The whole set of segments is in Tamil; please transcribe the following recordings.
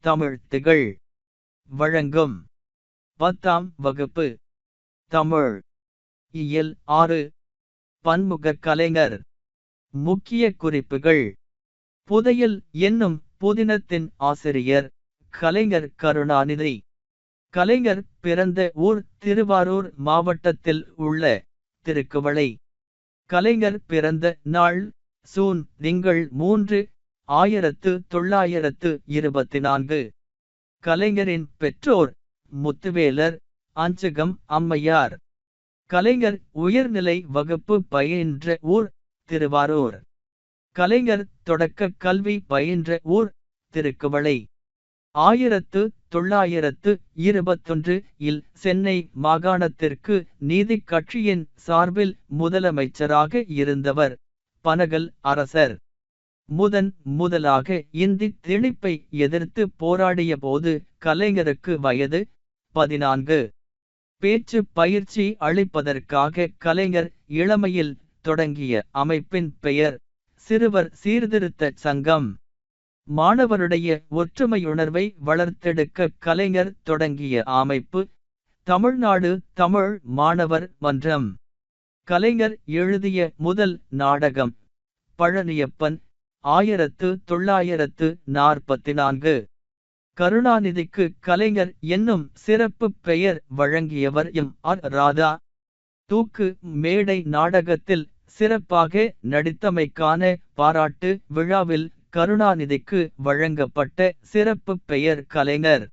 தமிழ் திகழ். வழங்கும். பத்தாம் வகுப்பு. தமிழ். இயல் ஆறு. பன்முக கலைஞர். முக்கிய குறிப்புகள். புதையல் என்னும் புதினத்தின் ஆசிரியர் கலைஞர் கருணாநிதி. கலைஞர் பிறந்த ஊர் திருவாரூர் மாவட்டத்தில் உள்ள திருக்குவளை. கலைஞர் பிறந்த நாள் சூன் திங்கள் மூன்று ஆயிரத்து தொள்ளாயிரத்து இருபத்தி நான்கு. கலைஞரின் பெற்றோர் முத்துவேலர் அஞ்சகம் அம்மையார். கலைஞர் உயர்நிலை வகுப்பு பயின்ற ஊர் திருவாரூர். கலைஞர் தொடக்க கல்வி பயின்ற ஊர் திருக்குவளை. ஆயிரத்து தொள்ளாயிரத்து இருபத்தொன்று இல் சென்னை மாகாணத்திற்கு நீதிக் கட்சியின் சார்பில் முதலமைச்சராக இருந்தவர் பனகல் அரசர். முதன் முதலாக இந்தி திணிப்பை எதிர்த்து போராடிய போது கலைஞருக்கு வயது பதினான்கு. பேச்சு பயிற்சி அளிப்பதற்காக கலைஞர் இளமையில் தொடங்கிய அமைப்பின் பெயர் சிறுவர் சீர்திருத்த சங்கம். மாணவருடைய ஒற்றுமையுணர்வை வளர்த்தெடுக்க கலைஞர் தொடங்கிய அமைப்பு தமிழ்நாடு தமிழ் மாணவர் மன்றம். கலைஞர் எழுதிய முதல் நாடகம் பழனியப்பன் ஆயிரத்து தொள்ளாயிரத்து நாற்பத்தி நான்கு கருணாநிதிக்கு கலைஞர் என்னும் சிறப்பு பெயர் வழங்கியவர் எம். ஆர். ராதா. தூக்கு மேடை நாடகத்தில் சிறப்பாக நடித்தமைக்கான பாராட்டு விழாவில் கருணாநிதிக்கு வழங்கப்பட்ட சிறப்பு பெயர் கலைஞர்.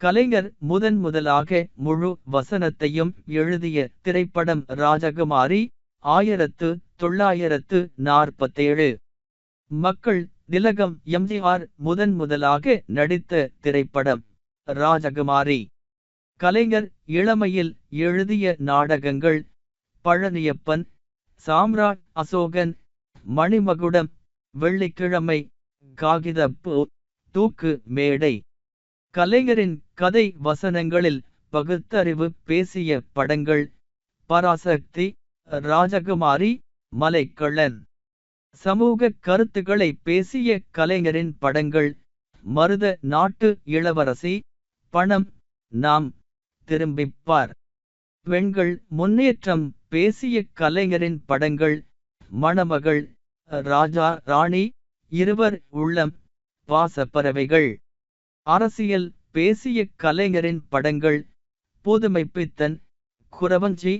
கலைஞர் முதன் முதலாக முழு வசனத்தையும் எழுதிய திரைப்படம் ராஜகுமாரி ஆயிரத்து தொள்ளாயிரத்து நாற்பத்தேழு. மக்கள் திலகம் எம்ஜிஆர் முதன் முதலாக நடித்த திரைப்படம் ராஜகுமாரி. கலைஞர் இளமையில் எழுதிய நாடகங்கள் பழனியப்பன் சாம்ராட் அசோகன் மணிமகுடம் வெள்ளிக்கிழமை காகிதப்பூ தூக்கு மேடை. கலைஞரின் கதை வசனங்களில் பகுத்தறிவு பேசிய படங்கள் பராசக்தி ராஜகுமாரி மலைக்கள்ளன் சமூக கருத்துக்களை பேசிய கலைஞரின் படங்கள் மருத நாட்டு இளவரசி பணம் நாம் திரும்பிப்பார். பெண்கள் முன்னேற்றம் பேசிய கலைஞரின் படங்கள் மணமகள் ராஜா ராணி இருவர் உள்ளம் பாசப்பறவைகள். அரசியல் பேசிய கலைஞரின் படங்கள் புதுமைப்பித்தன் குரவஞ்சி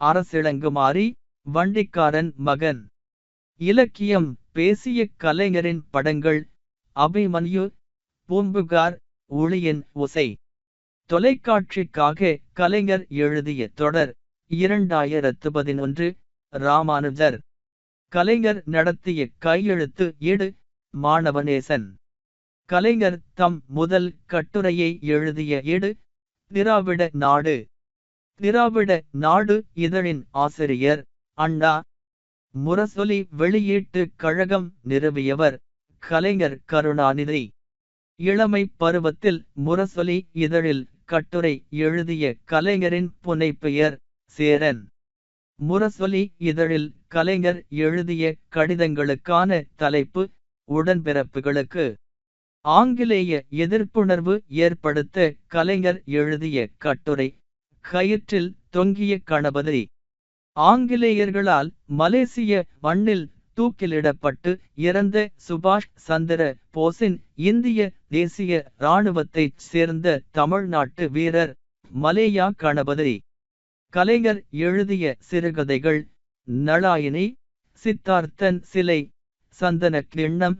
அரசிளங்குமாரி வண்டிக்காரன் மகன். இலக்கியம் பேசிய கலைஞரின் படங்கள் அபிமன்யு பூம்புகார் ஒளியின் உசை தொலைக்காட்சிக்காக கலைஞர் எழுதிய தொடர் இரண்டாயிரத்து பதினொன்று ராமானுஜர். கலைஞர் நடத்திய கையெழுத்து ஈடு மாணவநேசன். கலைஞர் தம் முதல் கட்டுரையை எழுதிய ஈடு திராவிட நாடு. திராவிட நாடு இதழின் ஆசிரியர் அண்ணா முரசொலி வெளியீட்டுக் கழகம் நிறுவியவர் கலைஞர் கருணாநிதி. இளமை பருவத்தில் முரசொலி இதழில் கட்டுரை எழுதிய கலைஞரின் புனைப்பெயர் சேரன். முரசொலி இதழில் கலைஞர் எழுதிய கடிதங்களுக்கான தலைப்பு உடன்பிறப்புகளுக்கு. ஆங்கிலேய எதிர்ப்புணர்வு ஏற்படுத்த கலைஞர் எழுதிய கட்டுரை. கயிற்றில் தொங்கிய கணபதி. ஆங்கிலேயர்களால் மலேசிய மண்ணில் தூக்கிலிடப்பட்டு இறந்த சுபாஷ் சந்திர போஸின் இந்திய தேசிய இராணுவத்தைச் சேர்ந்த தமிழ்நாட்டு வீரர் மலேயா கணபதி. கலைஞர் எழுதிய சிறுகதைகள் நளாயினி சித்தார்த்தன் சிலை சந்தன கிண்ணம்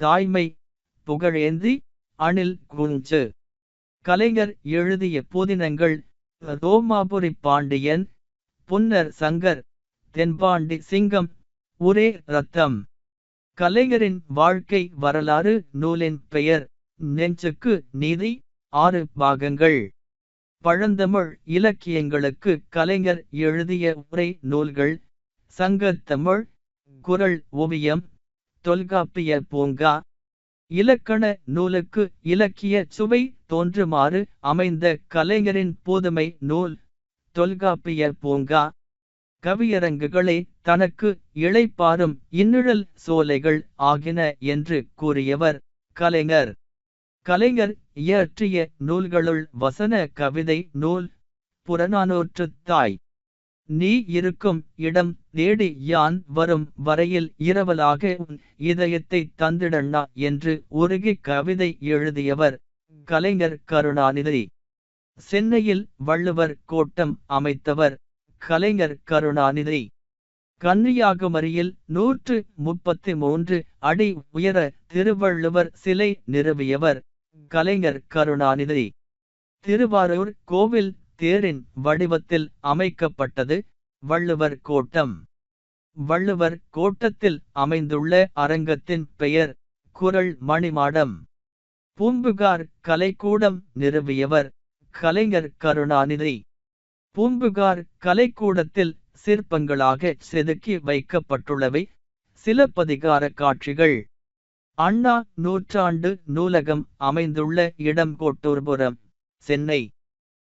தாய்மை புகழேந்தி அணில் குஞ்சு. கலைஞர் எழுதிய புதினங்கள் ரோமாபுரி பாண்டியன் புன்னர் சங்கர் தென்பாண்டி சிங்கம் ஒரே ரத்தம். கலைஞரின் வாழ்க்கை வரலாறு நூலின் பெயர் நெஞ்சுக்கு நீதி ஆறு பாகங்கள். பழந்தமிழ் இலக்கியங்களுக்கு கலைஞர் எழுதிய உரை நூல்கள் சங்கத்தமிழ் குரல் ஓவியம் தொல்காப்பிய பூங்கா. இலக்கண நூலுக்கு இலக்கிய சுவை தோன்றுமாறு அமைந்த கலைஞரின் போதுமை நூல் தொல்காப்பியர் பூங்கா. கவியரங்குகளே தனக்கு இழைப்பாரும் இன்னிழல் சோலைகள் ஆகின என்று கூறியவர் கலைஞர். கலைஞர் இயற்றிய நூல்களுள் வசன கவிதை நூல் புறநானூற்றுத் தாய் நீ இருக்கும் இடம் தேடி யான் வரும் வரையில் இரவலாக உன் இதயத்தை தந்திடண்ணா என்று உருகி கவிதை எழுதியவர் கலைஞர் கருணாநிதி. சென்னையில் வள்ளுவர் கோட்டம் அமைத்தவர் கலைஞர் கருணாநிதி. கன்னியாகுமரியில் நூற்று முப்பத்தி மூன்று அடி உயர திருவள்ளுவர் சிலை நிறுவியவர் கலைஞர் கருணாநிதி. திருவாரூர் கோவில் தேரின் வடிவத்தில் அமைக்கப்பட்டது வள்ளுவர் கோட்டம். வள்ளுவர் கோட்டத்தில் அமைந்துள்ள அரங்கத்தின் பெயர் குரல் மணிமாடம். பூம்புகார் கலைக்கூடம் நிறுவியவர் கலைஞர் கருணாநிதி. பூம்புகார் கலைக்கூடத்தில் சிற்பங்களாக செதுக்கி வைக்கப்பட்டுள்ளவை சிலப்பதிகார காட்சிகள். அண்ணா நூற்றாண்டு நூலகம் அமைந்துள்ள இடம் கோட்டூர்புரம் சென்னை.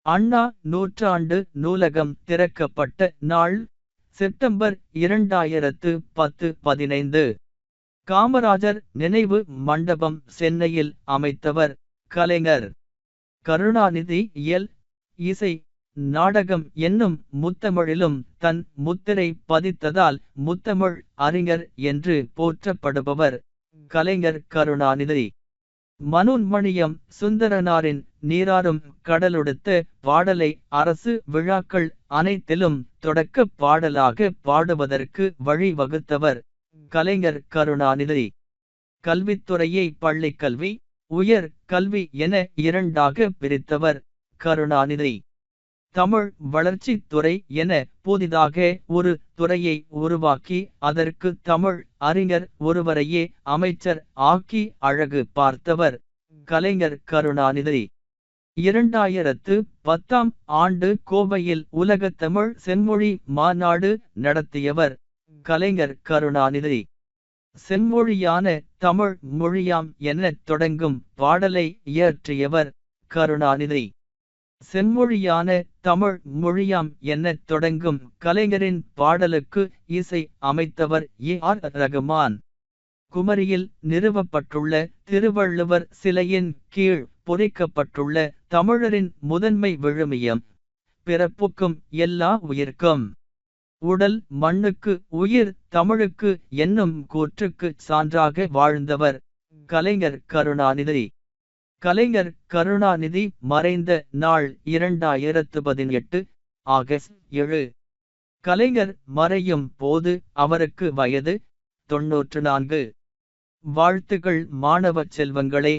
அண்ணா நூற்றாண்டு நூலகம் திறக்கப்பட்ட நாள் செப்டம்பர் இரண்டாயிரத்து பத்து பதினைந்து. காமராஜர் நினைவு மண்டபம் சென்னையில் அமைத்தவர் கலைஞர். கருணாநிதி இயல் இசை நாடகம் என்னும் முத்தமிழிலும் தன் முத்திரை பதித்ததால் முத்தமிழ் அறிஞர் என்று போற்றப்படுபவர் கலைஞர் கருணாநிதி. மனுன்மணியம் சுந்தரனாரின் நீராறும் கடலொடுத்து பாடலை அரசு விழாக்கள் அனைத்திலும் தொடக்க பாடலாக பாடுவதற்கு வழிவகுத்தவர் கலைஞர் கருணாநிதி. கல்வித்துறையை பள்ளிக்கல்வி உயர் கல்வி என இரண்டாக பிரித்தவர். கருணாநிதி. தமிழ் வளர்ச்சித் துறை என புதிதாக ஒரு துறையை உருவாக்கி அதற்கு தமிழ் அறிஞர் ஒருவரையே அமைச்சர் ஆக்கி அழகு பார்த்தவர். கலைஞர் கருணாநிதி. இரண்டாயிரத்து பத்தாம் ஆண்டு கோவையில் உலக தமிழ் செம்மொழி மாநாடு நடத்தியவர். கலைஞர் கருணாநிதி. செம்மொழியான தமிழ் மொழியாம் எனத் தொடங்கும் பாடலை இயற்றியவர் கருணாநிதி. செம்மொழியான தமிழ் மொழியாம் எனத் தொடங்கும் கலைஞரின் பாடலுக்கு இசை அமைத்தவர் ஏ. ஆர். ரகுமான். குமரியில் நிறுவப்பட்டுள்ள திருவள்ளுவர் சிலையின் கீழ் பொறிக்கப்பட்டுள்ள தமிழரின் முதன்மை விழுமியம் பிறப்புக்கும் எல்லா உயிர்க்கும். உடல் மண்ணுக்கு உயிர் தமிழுக்கு என்னும் கூற்றுக்கு சான்றாக வாழ்ந்தவர் கலைஞர் கருணாநிதி. கலைஞர் கருணாநிதி மறைந்த நாள் இரண்டாயிரத்து பதினெட்டு ஆகஸ்ட் ஏழு. கலைஞர் மறையும் போது அவருக்கு வயது தொன்னூற்று நான்கு. வாழ்த்துகள் மாணவ செல்வங்களே.